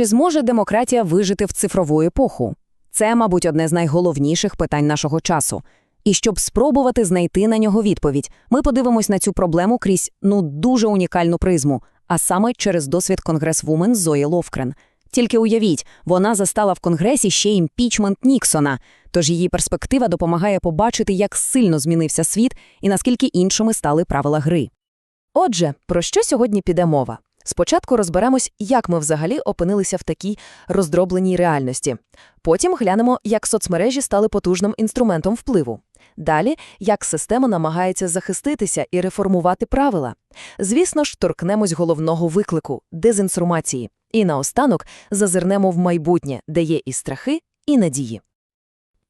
Чи зможе демократія вижити в цифрову епоху? Це, мабуть, одне з найголовніших питань нашого часу. І щоб спробувати знайти на нього відповідь, ми подивимось на цю проблему крізь ну дуже унікальну призму, а саме через досвід конгресвумен Зої Ловкрен. Тільки уявіть, вона застала в конгресі ще імпічмент Ніксона, тож її перспектива допомагає побачити, як сильно змінився світ і наскільки іншими стали правила гри. Отже, про що сьогодні піде мова? Спочатку розберемось, як ми взагалі опинилися в такій роздробленій реальності. Потім глянемо, як соцмережі стали потужним інструментом впливу. Далі, як система намагається захиститися і реформувати правила. Звісно ж, торкнемось головного виклику – дезінформації. І наостанок зазирнемо в майбутнє, де є і страхи, і надії.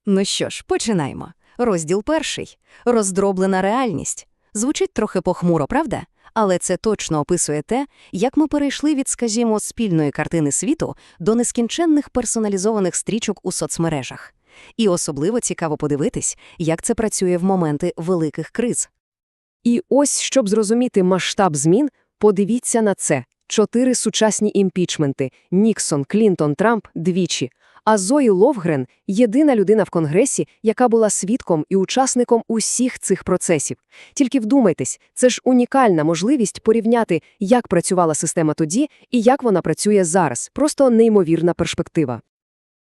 Ну що ж, починаємо. Розділ перший. Роздроблена реальність. Звучить трохи похмуро, правда? Але це точно описує те, як ми перейшли від, скажімо, спільної картини світу до нескінченних персоналізованих стрічок у соцмережах. І особливо цікаво подивитись, як це працює в моменти великих криз. І ось, щоб зрозуміти масштаб змін, подивіться на це. Чотири сучасні імпічменти – Ніксон, Клінтон, Трамп – двічі. А Зої Ловгрен – єдина людина в Конгресі, яка була свідком і учасником усіх цих процесів. Тільки вдумайтесь, це ж унікальна можливість порівняти, як працювала система тоді і як вона працює зараз. Просто неймовірна перспектива.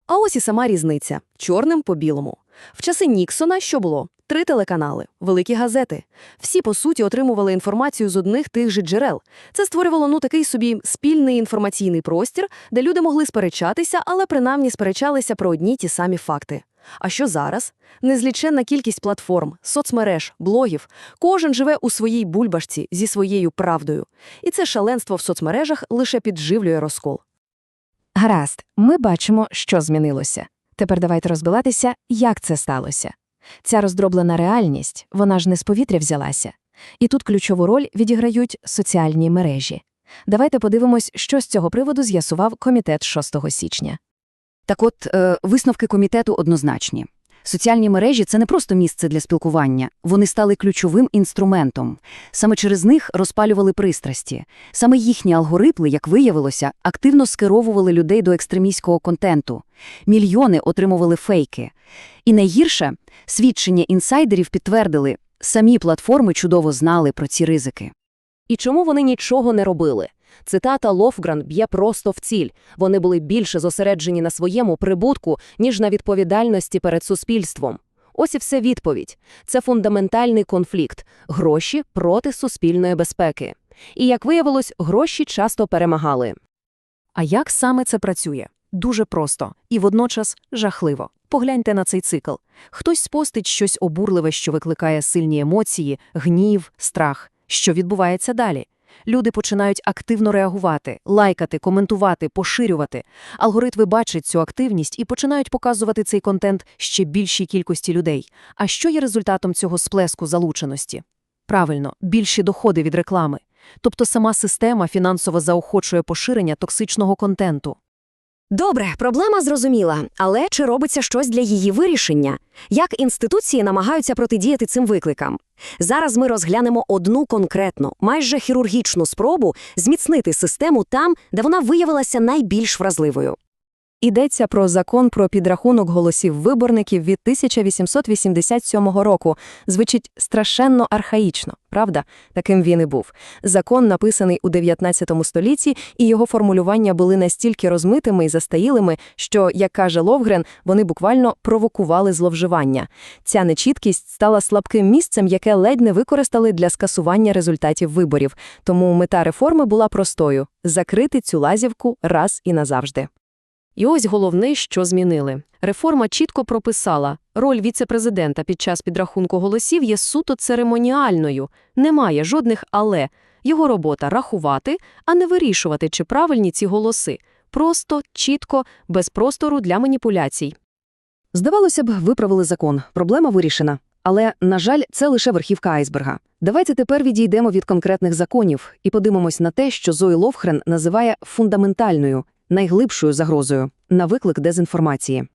А ось і сама різниця – чорним по білому. В часи Ніксона що було? Три телеканали, великі газети. Всі, по суті, отримували інформацію з одних тих же джерел. Це створювало ну такий собі спільний інформаційний простір, де люди могли сперечатися, але принаймні сперечалися про одні ті самі факти. А що зараз? Незліченна кількість платформ, соцмереж, блогів. Кожен живе у своїй бульбашці зі своєю правдою. І це шаленство в соцмережах лише підживлює розкол. Гаразд, ми бачимо, що змінилося. Тепер давайте розбиратися, як це сталося. Ця роздроблена реальність, вона ж не з повітря взялася. І тут ключову роль відіграють соціальні мережі. Давайте подивимось, що з цього приводу з'ясував комітет 6 січня. Так от, е, висновки комітету однозначні. Соціальні мережі – це не просто місце для спілкування, вони стали ключовим інструментом. Саме через них розпалювали пристрасті. Саме їхні алгоритми, як виявилося, активно скеровували людей до екстремістського контенту. Мільйони отримували фейки. І найгірше – свідчення інсайдерів підтвердили – самі платформи чудово знали про ці ризики. І чому вони нічого не робили? Цитата Лофгран б'є просто в ціль. Вони були більше зосереджені на своєму прибутку, ніж на відповідальності перед суспільством. Ось і все відповідь. Це фундаментальний конфлікт – гроші проти суспільної безпеки. І, як виявилось, гроші часто перемагали. А як саме це працює? Дуже просто і водночас жахливо. Погляньте на цей цикл. Хтось спостить щось обурливе, що викликає сильні емоції, гнів, страх. Що відбувається далі? Люди починають активно реагувати, лайкати, коментувати, поширювати. Алгоритми бачать цю активність і починають показувати цей контент ще більшій кількості людей. А що є результатом цього сплеску залученості? Правильно, більші доходи від реклами. Тобто сама система фінансово заохочує поширення токсичного контенту. Добре, проблема зрозуміла, але чи робиться щось для її вирішення? Як інституції намагаються протидіяти цим викликам? Зараз ми розглянемо одну конкретну, майже хірургічну спробу зміцнити систему там, де вона виявилася найбільш вразливою. Йдеться про закон про підрахунок голосів виборників від 1887 року. Звучить страшенно архаїчно, правда? Таким він і був. Закон написаний у 19 столітті, і його формулювання були настільки розмитими і застаїлими, що, як каже Ловгрен, вони буквально провокували зловживання. Ця нечіткість стала слабким місцем, яке ледь не використали для скасування результатів виборів. Тому мета реформи була простою – закрити цю лазівку раз і назавжди. І ось головне, що змінили. Реформа чітко прописала, роль віце-президента під час підрахунку голосів є суто церемоніальною, немає жодних «але». Його робота – рахувати, а не вирішувати, чи правильні ці голоси. Просто, чітко, без простору для маніпуляцій. Здавалося б, виправили закон, проблема вирішена. Але, на жаль, це лише верхівка айсберга. Давайте тепер відійдемо від конкретних законів і подивимось на те, що Зої Ловхрен називає фундаментальною, найглибшою загрозою на виклик дезінформації.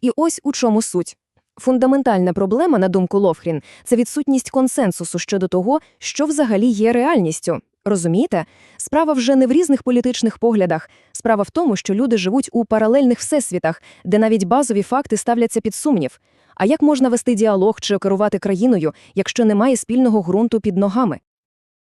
І ось у чому суть. Фундаментальна проблема, на думку Ловхрін, це відсутність консенсусу щодо того, що взагалі є реальністю. Розумієте? Справа вже не в різних політичних поглядах. Справа в тому, що люди живуть у паралельних всесвітах, де навіть базові факти ставляться під сумнів. А як можна вести діалог чи керувати країною, якщо немає спільного ґрунту під ногами?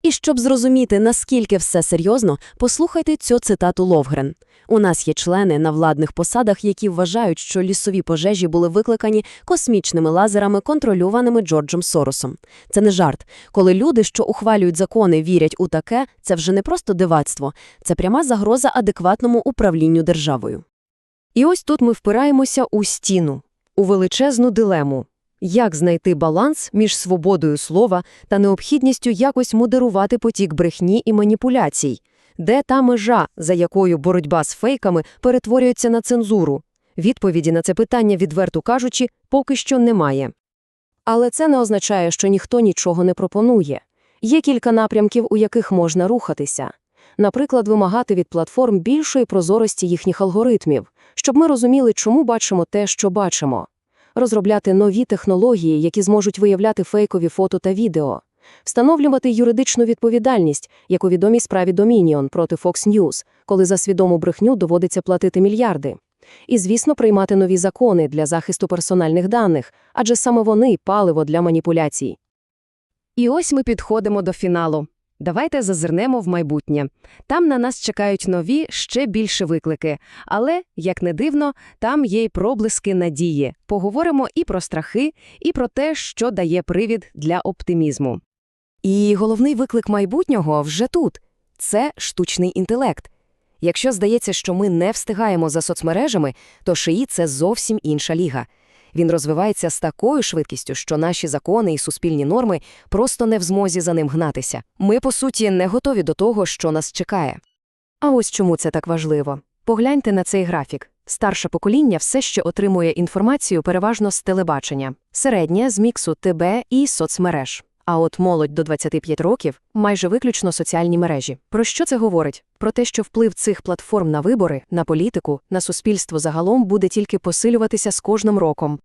І щоб зрозуміти, наскільки все серйозно, послухайте цю цитату Ловгрен. У нас є члени на владних посадах, які вважають, що лісові пожежі були викликані космічними лазерами, контрольованими Джорджем Соросом. Це не жарт. Коли люди, що ухвалюють закони, вірять у таке, це вже не просто дивацтво, це пряма загроза адекватному управлінню державою. І ось тут ми впираємося у стіну, у величезну дилему. Як знайти баланс між свободою слова та необхідністю якось модерувати потік брехні і маніпуляцій? Де та межа, за якою боротьба з фейками перетворюється на цензуру? Відповіді на це питання, відверто кажучи, поки що немає. Але це не означає, що ніхто нічого не пропонує. Є кілька напрямків, у яких можна рухатися. Наприклад, вимагати від платформ більшої прозорості їхніх алгоритмів, щоб ми розуміли, чому бачимо те, що бачимо. Розробляти нові технології, які зможуть виявляти фейкові фото та відео. Встановлювати юридичну відповідальність, як у відомій справі Dominion проти Fox News, коли за свідому брехню доводиться платити мільярди. І, звісно, приймати нові закони для захисту персональних даних, адже саме вони – паливо для маніпуляцій. І ось ми підходимо до фіналу. Давайте зазирнемо в майбутнє. Там на нас чекають нові, ще більше виклики. Але, як не дивно, там є й проблиски надії. Поговоримо і про страхи, і про те, що дає привід для оптимізму. І головний виклик майбутнього вже тут – це штучний інтелект. Якщо здається, що ми не встигаємо за соцмережами, то шиї – це зовсім інша ліга. Він розвивається з такою швидкістю, що наші закони і суспільні норми просто не в змозі за ним гнатися. Ми, по суті, не готові до того, що нас чекає. А ось чому це так важливо. Погляньте на цей графік. Старше покоління все ще отримує інформацію переважно з телебачення, середнє – з міксу ТБ і соцмереж. А от молодь до 25 років – майже виключно соціальні мережі. Про що це говорить? Про те, що вплив цих платформ на вибори, на політику, на суспільство загалом буде тільки посилюватися з кожним роком.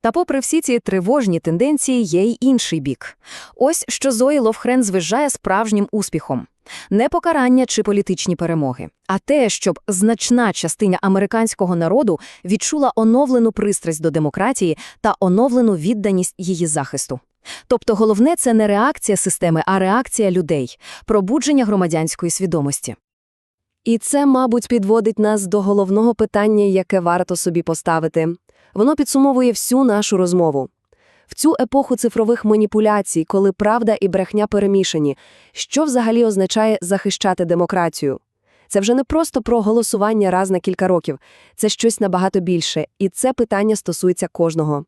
Та попри всі ці тривожні тенденції є й інший бік. Ось що Зої Ловхрен звижає справжнім успіхом. Не покарання чи політичні перемоги, а те, щоб значна частина американського народу відчула оновлену пристрасть до демократії та оновлену відданість її захисту. Тобто головне – це не реакція системи, а реакція людей, пробудження громадянської свідомості. І це, мабуть, підводить нас до головного питання, яке варто собі поставити. Воно підсумовує всю нашу розмову. В цю епоху цифрових маніпуляцій, коли правда і брехня перемішані, що взагалі означає захищати демократію? Це вже не просто про голосування раз на кілька років, це щось набагато більше, і це питання стосується кожного.